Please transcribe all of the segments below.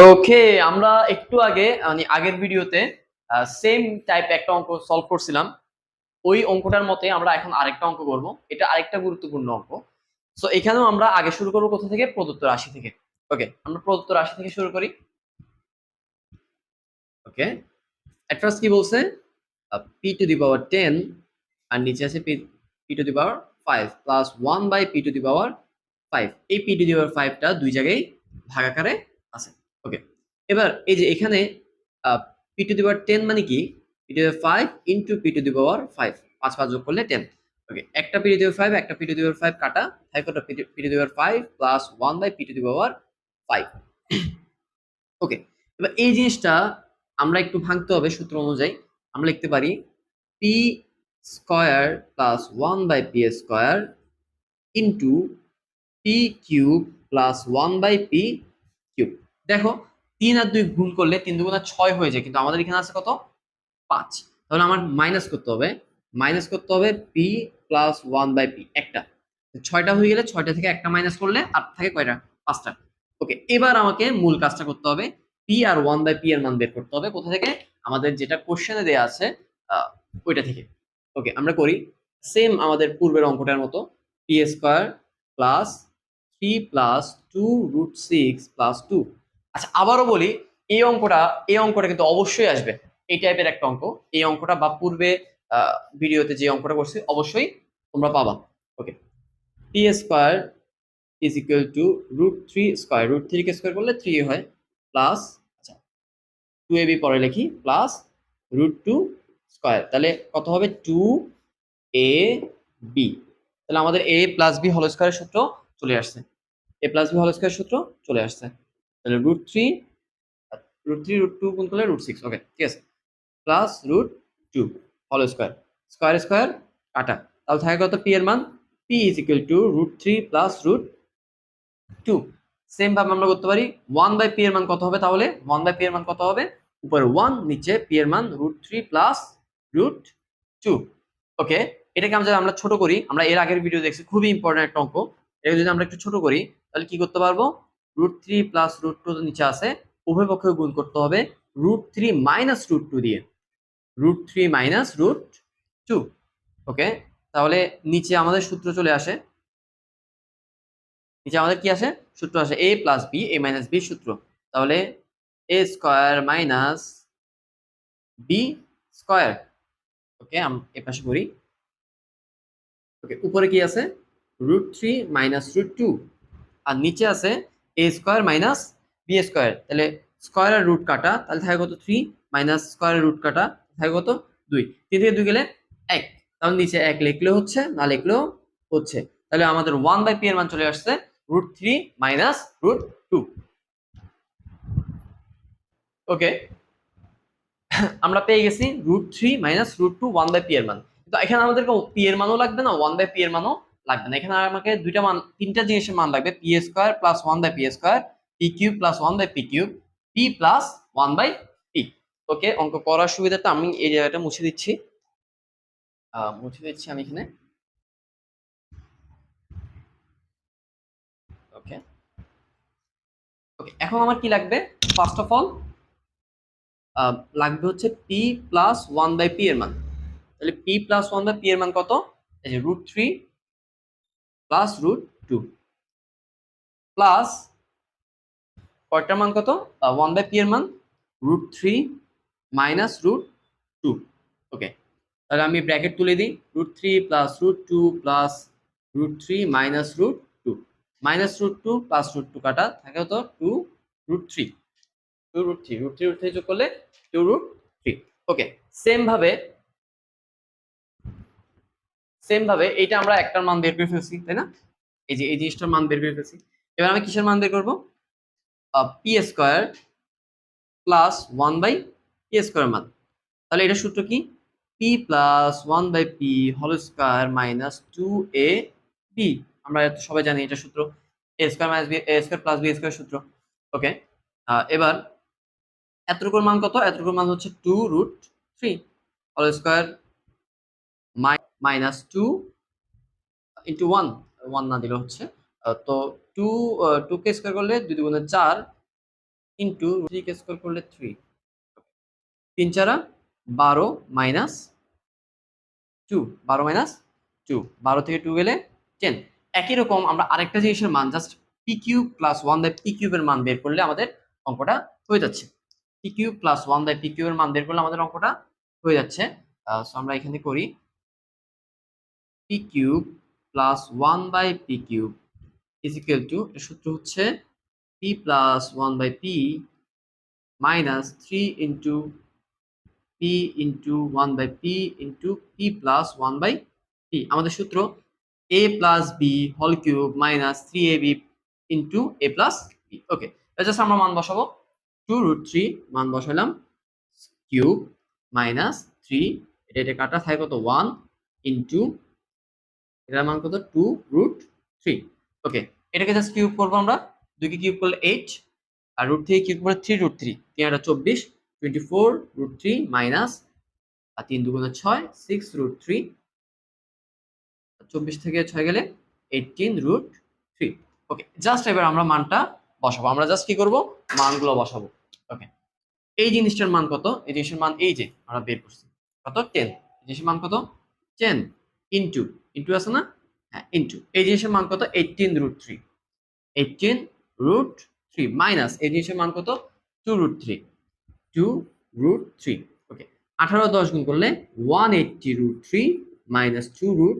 ওকে আমরা একটু আগে মানে আগের ভিডিওতে সেম টাইপ একটা অঙ্ক সলভ করছিলাম। ওই অঙ্কটার মতে আমরা এখন আরেকটা অঙ্ক করব। এটা আরেকটা গুরুত্বপূর্ণ অঙ্ক। সো এখানেও আমরা আগে শুরু করব কোথা থেকে? প্রদত্ত রাশি থেকে। ওকে আমরা প্রদত্ত রাশি থেকে শুরু করি। ওকে এট কি বলছে? P to the power ten আর নিচে আছে P P to the power five plus one by P to the power five এই পি টু দি পাওয়ার ফাইভটা দুই জায়গায় ভাগাকারে ওকে এবার এই যে এখানে P to the power ten মানে কি? P to the five into P to the power five পাঁচ পাঁচ যোগ করলে টেন ওকে একটা পি টু দি ফাইভ একটা P to the power five কাটা ফাইভ কটা P to the power five plus one by P to the power five okay এবার এই জিনিসটা আমরা একটু ভাঙতে হবে সূত্র অনুযায়ী। আমরা লিখতে পারি P square plus one by P square into P cube plus one by P দেখো, তিন আর দুই গুণ করলে তিন দুগুণা ছয় হয়ে যায়, কিন্তু আমাদের এখানে আছে কত? পাঁচ। তাহলে আমার মাইনাস করতে হবে। মাইনাস করতে হবে P plus one by P একটা। ছয়টা হয়ে গেলে ছয়টা থেকে একটা মাইনাস করলে আর থাকে কয়টা? পাঁচটা। ওকে এবার আমাকে মূল কাজটা করতে হবে। পি আর ওয়ান বাই পি এর মান বের করতে হবে। কোথা থেকে? আমাদের যেটা কোশ্চেনে দেওয়া আছে ওইটা থেকে। ওকে আমরা করি সেম আমাদের পূর্বের অঙ্কটার মতো P square plus three plus two root six plus two আচ্ছা আবারও বলি, এই অঙ্কটা এই অঙ্কটা কিন্তু অবশ্যই আসবে। এই টাইপের একটা অঙ্ক। এই অঙ্কটা বা পূর্বে ভিডিওতে যে অঙ্কটা করছি, অবশ্যই তোমরা পাবা। Okay P square is equal to root three square root থ্রিকে square করলে থ্রি হয় প্লাস আচ্ছা টু এ বি পরে লিখি প্লাস রুট টু স্কোয়ার তাহলে কত হবে? টু এ বি তাহলে আমাদের এ প্লাস বি হোল স্কোয়ারের সূত্র চলে আসছে। A plus B whole square সূত্র চলে আসছে। তাহলে root three root three root two গুণ করলে রুট সিক্স ওকে ঠিক আছে। Plus root two whole square square square কাটা। তাহলে থাকে কত? পি এর মান? P is equal to root three plus root two same ভাবে আমরা করতে পারি ওয়ান বাই পি এর মান কত হবে তাহলে? ওয়ান বাই পি এর মান কত হবে? উপরে ওয়ান নিচে পি এর মান root three plus root two okay এটাকে আমরা আমরা ছোট করি, আমরা এর আগের ভিডিও দেখছি, খুবই ইম্পর্টেন্ট একটা অঙ্ক। এটা যদি আমরা একটু ছোট করি, তাহলে কি করতে পারব? Root three plus root two নিচে আছে, উভয় পক্ষে গুণ করতে হবে root three minus root two দিয়ে। Root three minus root two okay তাহলে নিচে আমাদের সূত্র চলে আসে। নিচে আমাদের কি আসে? সূত্র আসে A plus B A minus B সূত্র। তাহলে A square minus B square okay এ পাশে করি ওকে উপরে কি আছে? Root three minus root two আর নিচে আছে A square minus B square তাহলে স্কোয়ারের রুট কাটা, তাহলে থাকে কত? থ্রি মাইনাস স্কোয়ারের রুট কাটা, থাকে কত? দুই। তিন থেকে দুই গেলে এক। তাহলে নিচে এক লিখলেও হচ্ছে, না লিখলেও হচ্ছে। তাহলে আমাদের ওয়ান বাই পি এর মান চলে আসছে root three minus root two okay আমরা পেয়ে গেছি root three minus root two one by P এর মান। কিন্তু এখানে আমাদেরকে পি এর মানও লাগবে না ওয়ান বাই পি এর মানও লাগবে না। এখানে আমাকে দুইটা মান, তিনটা জিনিসের মান লাগবে। P square plus one by P square P cube plus one by P cube P plus one by P okay অঙ্ক করার সুবিধাটা আমি এই জায়গাটা মুছে দিচ্ছি। মুছে দিচ্ছি আমি এখানে। ওকে ওকে এখন আমার কি লাগবে? ফার্স্ট অফ অল লাগবে হচ্ছে P plus one by P এর মান। তাহলে P plus one by P এর মান কত? এই যে root three plus root two. Plus কয়টার মান কত? ওয়ান বাই পি এর মান root three minus root two okay তাহলে আমি ব্র্যাকেট তুলে দিই root three plus root two plus root three minus root two minus root two plus root two কাটা, থাকে হতো two root three two root three root three root three যোগ করলে two root three okay same ভাবে same ভাবে এইটা আমরা একটার মান বের করে ফেলছি, তাই না? এই যে, এই জিনিসটার মান বের করে ফেলছি। এবার আমি কিসের মান বের করব? P square plus one by P square মান। তাহলে এটা সূত্র কি? P plus one by P whole square minus two A B আমরা সবাই জানি এটা সূত্র। A square minus B A square plus B square সূত্র। ওকে? এবার এতটুকুর মান কত? এতটুকুর মান হচ্ছে two root three whole square minus two into one one না দিলে হচ্ছে তো টু টু কে স্কোয়ার করলে দুই দুগুণে চার ইন্টু থ্রিকে স্কোয়ার করলে থ্রি তিন চারা, বারো মাইনাস টু বারো মাইনাস টু বারো থেকে টু গেলে টেন একই রকম আমরা আরেকটা জিনিসের মান just P cube plus one by P কিউবের মান বের করলে আমাদের অঙ্কটা হয়ে যাচ্ছে। P cube plus one by P কিউবের মান বের করলে আমাদের অঙ্কটা হয়ে যাচ্ছে। সো আমরা এখানে করি P cube plus one by P cube is equal to সূত্র হচ্ছে P plus one by P minus three into P into one by P into P plus one by P আমাদের সূত্র A plus B whole cube minus three A B into A plus B okay just আমরা মান বসাবো। Two root three মান বসালাম cube minus three এটা এটা কাটা থাকে কত? ওয়ান ইন্টু এটার মান কত? টু রুট থ্রি ওকে এটাকে জাস্ট কিউব করব আমরা। দুইকে কিউব করলে এইট আর রুট থেকে কিউব করে থ্রি রুট থ্রি তিন একটা চব্বিশ twenty four root three minus আর তিন দুগুণে ছয় সিক্স রুট থ্রি চব্বিশ থেকে ছয় গেলে eighteen root three okay just এবার আমরা মানটা বসাবো। আমরা জাস্ট কি করব? মানগুলো বসাবো। ওকে এই জিনিসটার মান কত? এই জিনিসের মান এই যে, আমরা বের করছি। কত? টেন এই জিনিসের মান কত? টেন ইন্টু ইন্টু আছে না? হ্যাঁ ইন্টু এই জিনিসের মান কত? Eighteen root three eighteen root three minus এই জিনিসের মান কত? Two root three two root three okay আঠারো দশ গুণ করলে one eighty root three minus two root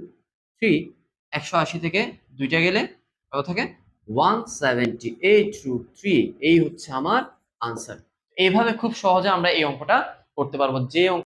three একশো আশি থেকে দুইটা গেলে কত থাকে? One seventy eight root three এই হচ্ছে আমার আনসার এইভাবে খুব সহজে আমরা এই অঙ্কটা করতে পারব। যে অঙ্ক